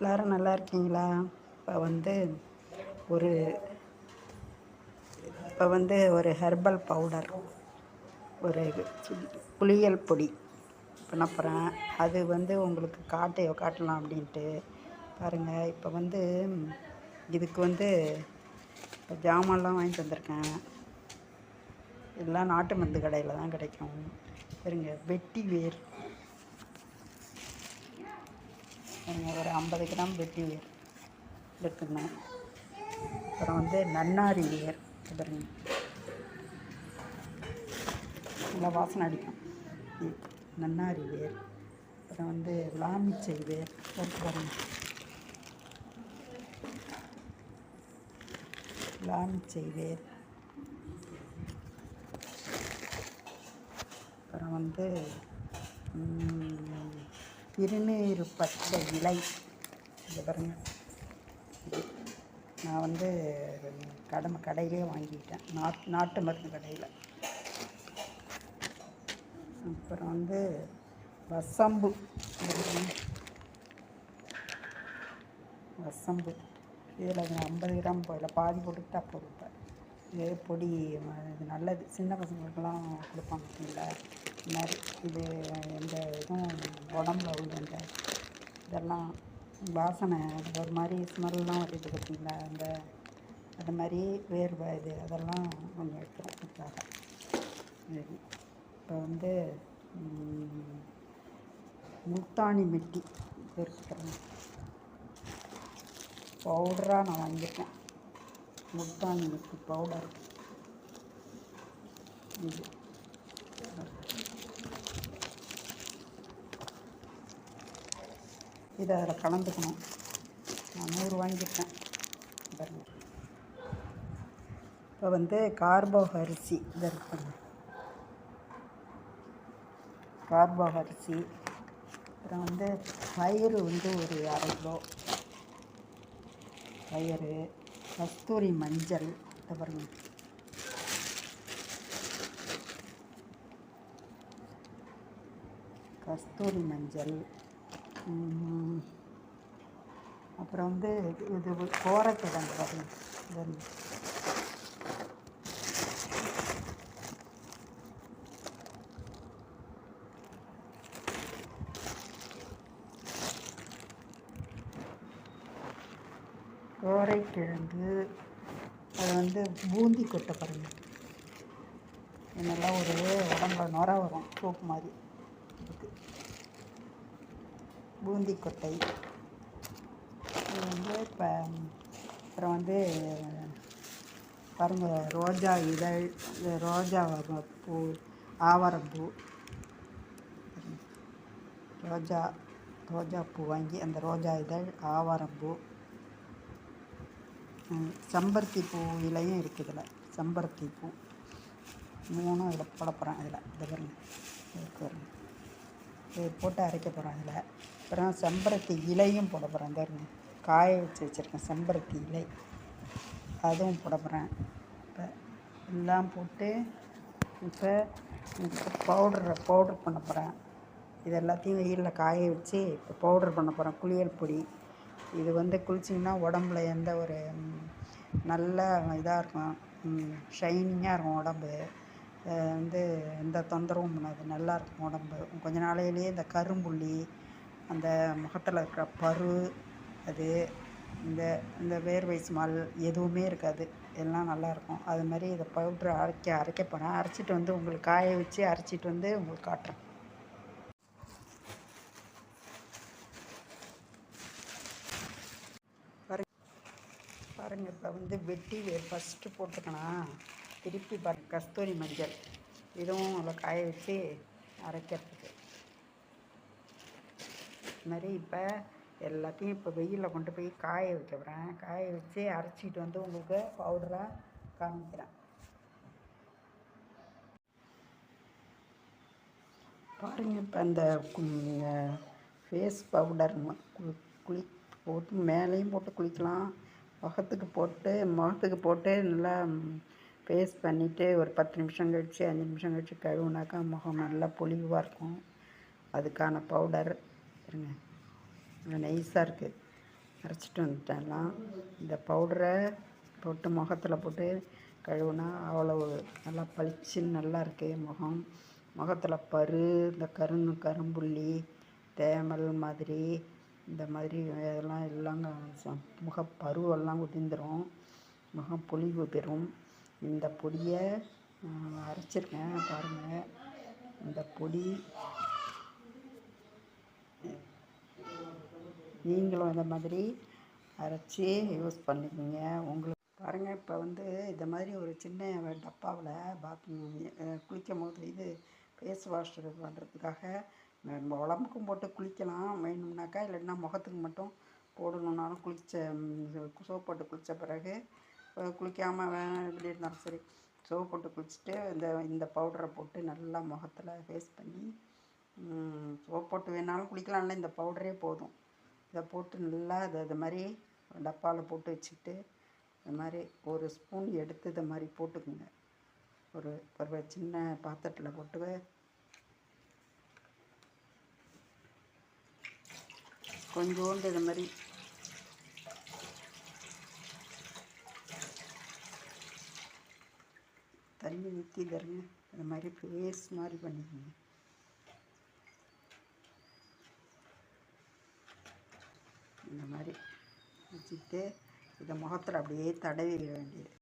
எல்லோரும் நல்லா இருக்கீங்களா? இப்போ வந்து ஒரு இப்போ வந்து ஒரு ஹெர்பல் பவுடர் ஒரு புளியல் பொடி பண்ண போகிறேன் அது வந்து உங்களுக்கு காட்டையோ காட்டலாம் அப்படின்ட்டு. பாருங்கள் இப்போ வந்து இதுக்கு வந்து இப்போ ஜாமான்லாம் வாங்கி தந்திருக்கேன் எல்லாம் நாட்டு மருந்து கடையில் தான் கிடைக்கும். பாருங்க வெட்டி வேர். பாருங்க ஒரு ஐம்பது கிராம் வெட்டி வேர் எடுத்துக்கணும் அப்புறம் வந்து நன்னாரி வேர் பாருங்க. நல்லா வாசனை அடிக்கும். நன்னாரி வேர். அப்புறம் வந்து லாமிச்சை வேர் இருக்கு பாருங்க. லாமிச்சை வேர். அப்புறம் வந்து திருநீறு பச்சை இலை. இது பாருங்க. நான் வந்து கடமை கடையிலே வாங்கிக்கிட்டேன் நாட் நாட்டு மருந்து கடையில். அப்புறம் வந்து வசம்பு. வசம்பு. இதில் ஐம்பது கிராம் போயில பாதி போட்டுக்கிட்டா போதும் இப்போ. இது பொடி இது நல்லது. சின்ன பசங்களுக்கெல்லாம் கொடுப்பாங்க பார்த்தீங்களா இந்த மாதிரி இது எந்த இதுவும் உடம்புல உள்ள இந்த இதெல்லாம் வாசனை அது ஒரு மாதிரி ஸ்மெல்லாம் வருது பார்த்தீங்களா? அந்த அது மாதிரி வேர்வை இது அதெல்லாம் கொஞ்சம் எடுத்துரும் அதுக்காக. இப்போ வந்து முத்தாணி முல்தானி மெட்டி இருக்கிறேன் பவுடராக நான் வாங்கியிருக்கேன். முல்தானி மெட்டி பவுடர். இது. இதை அதில் கலந்துக்கணும். நான் நூறு வாங்கியிருக்கேன். பாருங்க. இப்போ வந்து கார்போ அரிசி இதை இருக்குங்க கார்போ அரிசி அப்புறம் வந்து பயிறு வந்து ஒரு அரை கிலோ. பயிறு கஸ்தூரி மஞ்சள். இதை பாருங்க. கஸ்தூரி மஞ்சள். அப்புறம் வந்து இது கோரக்கிழங்கு பாருங்கள் கோரைக்கிழங்கு. அது வந்து பூந்தி கொட்டை பாருங்கள் இது ஒரு உடம்புல நுர வரும் சோப்பு மாதிரி. இருக்குது பூந்தி கொட்டை இது வந்து இப்போ அப்புறம் வந்து பாருங்க ரோஜா இதழ் ரோஜா பூ ஆவாரம்பூ ரோஜா ரோஜா பூ வாங்கி அந்த ரோஜா இதழ் ஆவாரம்பூ செம்பருத்தி பூ இலையும் இருக்குது இதில். செம்பருத்தி பூ. மூணும் இதில் போட போகிறேன் இதில். இதை பாருங்க. இருக்கு பாருங்க. இது போட்டு அரைக்க போகிறேன் அதில். அப்புறம் செம்பருத்தி இலையும் போட போகிறேன் இந்த காய வச்சு வச்சுருக்கேன் செம்பருத்தி இலை. அதுவும் போட போகிறேன் இப்போ எல்லாம் போட்டு இப்போ பவுடரை பவுடர் பண்ண போகிறேன் இது எல்லாத்தையும் வெயிலில் காய வச்சு இப்போ பவுடர் பண்ண போகிறேன் குளியல் பொடி. இது வந்து குளிச்சிங்கன்னா உடம்புல எந்த ஒரு நல்ல இதாக இருக்கும். ஷைனிங்காக இருக்கும் உடம்பு. வந்து எந்த தொந்தரவும் பண்ணாது. நல்லாயிருக்கும் உடம்பு. கொஞ்ச நாளையிலேயே இந்த கரும்புள்ளி அந்த முகத்தில் இருக்கிற பரு அது இந்த இந்த வேர்வை ஸ்மெல் எதுவுமே இருக்காது. எல்லாம் நல்லாயிருக்கும். அது மாதிரி இதை பவுட்ரு அரைக்க அரைக்க போகிறேன் அரைச்சிட்டு வந்து உங்களுக்கு காய வச்சு அரைச்சிட்டு வந்து உங்களுக்கு காட்டுறேன். பாருங்க. பாருங்க இப்போ வந்து வெட்டி வேர் ஃபஸ்ட்டு போட்டுக்கணும். திருப்பி பாருங்க கஸ்தூரி மஞ்சள். இதுவும் அதில் காய வச்சு அரைக்கிறதுக்கு. இது மாதிரி இப்போ எல்லாத்தையும் இப்போ வெயிலில் கொண்டு போய் காய வைக்க போகிறேன் காய வச்சு அரைச்சிட்டு வந்து உங்களுக்கு பவுடராக காமிக்கிறேன். பாருங்கள் இப்போ அந்த ஃபேஸ் பவுடர் குளி போட்டு மேலேயும் போட்டு குளிக்கலாம். முகத்துக்கு போட்டு முகத்துக்கு போட்டு நல்லா ஃபேஸ் பண்ணிவிட்டு ஒரு பத்து நிமிஷம் கழித்து அஞ்சு நிமிஷம் கழித்து கழுவுனாக்கா முகம் நல்லா பொலிவாக இருக்கும். அதுக்கான பவுடர் இருங்க. நைஸாக இருக்குது அரைச்சிட்டு வந்துட்டேன்லாம். இந்த பவுடரை போட்டு முகத்தில் போட்டு கழுவுனா அவ்வளவு நல்லா பளிச்சுன்னு நல்லா இருக்குது முகம். முகத்தில் பரு இந்த கருங்கு கரும்புள்ளி தேமல் மாதிரி இந்த மாதிரி இதெல்லாம் எல்லாம் முகப்பருவெல்லாம் உதிர்ந்துடும் முகம் பொலிவு பெறும். இந்த பொடியை அரைச்சிருக்கேன் பாருங்கள் இந்த பொடி. நீங்களும் இந்த மாதிரி அரைச்சி யூஸ் பண்ணிக்கோங்க. உங்களுக்கு பாருங்கள் இப்போ வந்து இந்த மாதிரி ஒரு சின்ன டப்பாவில் பாத்ரூம் குளிக்கும் போது இது ஃபேஸ் வாஷ் பண்ணுறதுக்காக நம்ம உடம்புக்கும் போட்டு குளிக்கலாம். வேணும்னாக்கா இல்லைன்னா முகத்துக்கு மட்டும் போடணுன்னாலும் குளித்த சோப் போட்டு குளித்த பிறகு குளிக்காமல் வேணாம் எப்படி இருந்தாலும் சரி சோப் போட்டு குளிச்சுட்டு இந்த இந்த பவுடரை போட்டு நல்லா முகத்தில் ஃபேஸ் பண்ணி சோப் போட்டு வேணாலும் குளிக்கலாம் இந்த பவுடரே போதும். இதை போட்டு நல்லா இதை இது மாதிரி டப்பாவில் போட்டு வச்சுக்கிட்டு இது மாதிரி ஒரு ஸ்பூன் எடுத்து இது மாதிரி போட்டுக்குங்க. ஒரு ஒரு சின்ன பாத்திரத்தில் போட்டு. கொஞ்சோண்டு இது மாதிரி தண்ணி ஊற்றி தருங்க இந்த மாதிரி ஃபேஸ் மாதிரி பண்ணிக்கோங்க. இந்த மாதிரி வச்சுக்கிட்டு இதை முகத்தில் அப்படியே தடவிட வேண்டியது.